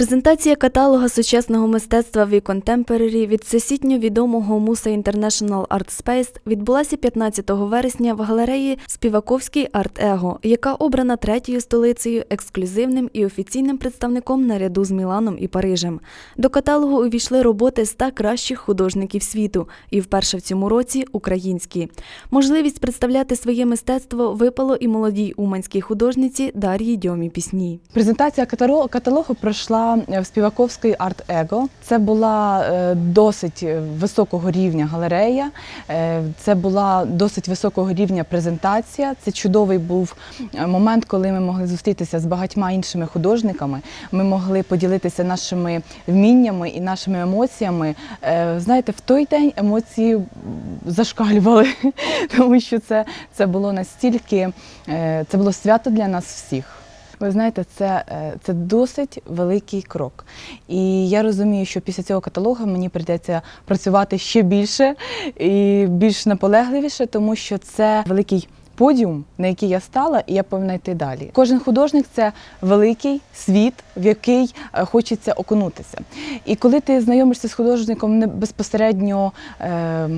Презентація каталога сучасного мистецтва в Contemporary від всесвітньо відомого Муса International Art Space відбулася 15 вересня в галереї Співаковський Арт Его, яка обрана третьою столицею, ексклюзивним і офіційним представником наряду з Міланом і Парижем. До каталогу увійшли роботи 100 кращих художників світу, і вперше в цьому році українські. Можливість представляти своє мистецтво випало і молодій уманській художниці Дар'ї Дьомі Пісні. Презентація каталогу пройшла в Співаковський арт Его. Це була е, досить високого рівня галерея. е, Це була досить високого рівня презентація. Це чудовий був е, момент, коли ми могли зустрітися з багатьма іншими художниками. Ми могли поділитися нашими вміннями і нашими емоціями. Е, Знаєте, в той день емоції зашкалювали, тому що це, це було настільки, е, це було свято для нас всіх. Ви знаєте, це, е, це досить великий крок. І я розумію, що після цього каталогу мені прийдеться працювати ще більше і більш наполегливіше, тому що це великий подіум, на який я стала, і я повинна йти далі. Кожен художник це великий світ, в який е, хочеться окунутися. І коли ти знайомишся з художником не безпосередньо. Е,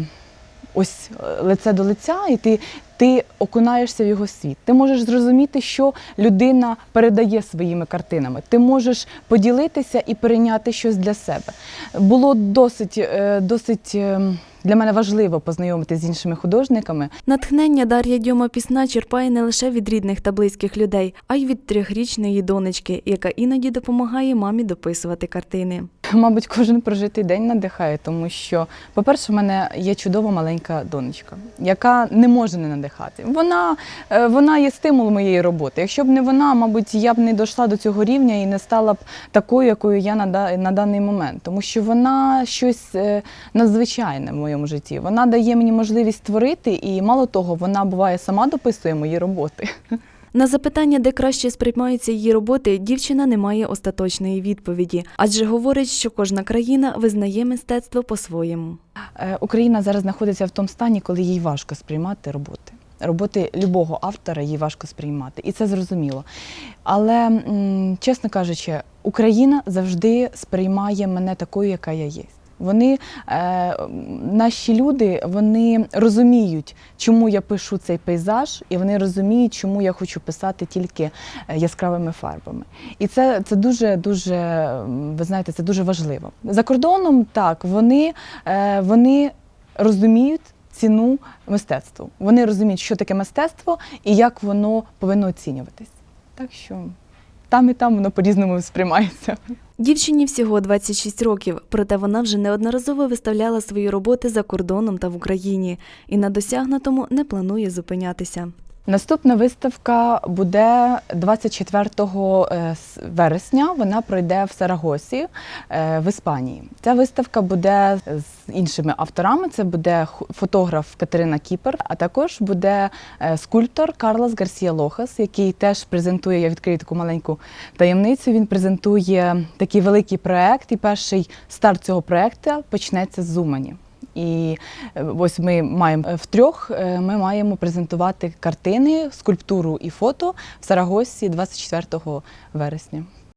ось лице до лиця, і ти окунаєшся в його світ. Ти можеш зрозуміти, що людина передає своїми картинами. Ти можеш поділитися і перейняти щось для себе. Було досить, е, досить е, для мене важливо познайомитися з іншими художниками. Натхнення Дар'я Дьома Пісна черпає не лише від рідних та близьких людей, а й від трьохрічної донечки, яка іноді допомагає мамі дописувати картини. Мабуть, кожен прожитий день надихає, тому що, по-перше, в мене є чудова маленька донечка, яка не може не надихати. Вона, е, вона є стимул моєї роботи. Якщо б не вона, мабуть, я б не дійшла до цього рівня і не стала б такою, якою я на, на даний момент. Тому що вона щось е, надзвичайне в моєму житті. Вона дає мені можливість творити, і мало того, вона буває сама дописує мої роботи. На запитання, де краще сприймаються її роботи, дівчина не має остаточної відповіді, адже говорить, що кожна країна визнає мистецтво по-своєму. Е, Україна зараз знаходиться в тому стані, коли їй важко сприймати роботи. Роботи любого автора їй важко сприймати, і це зрозуміло. Але, чесно кажучи, Україна завжди сприймає мене такою, яка я є. Вони, е, наші люди, вони розуміють, чому я пишу цей пейзаж, і вони розуміють, чому я хочу писати тільки е, яскравими фарбами. І це, це дуже, дуже, ви знаєте, це дуже важливо. За кордоном так, вони, е, вони розуміють ціну мистецтву. Вони розуміють, що таке мистецтво і як воно повинно оцінюватись. Так що там і там воно по-різному сприймається. Дівчині всього 26 років, проте вона вже неодноразово виставляла свої роботи за кордоном та в Україні і на досягнутому не планує зупинятися. Наступна виставка буде 24 е, вересня. Вона пройде в Сарагосі е, в Іспанії. Ця виставка буде з іншими авторами. Це буде фотограф Катерина Кіпер, а також буде е, скульптор Карлос Гарсія Лохас, який теж презентує. Я відкрию таку маленьку таємницю. Він презентує такий великий проект, і перший старт цього проекту почнеться з Умані. І е, ось ми маємо е, втрьох. е, Ми маємо презентувати картини, скульптуру і фото в Сарагосі 24 вересня.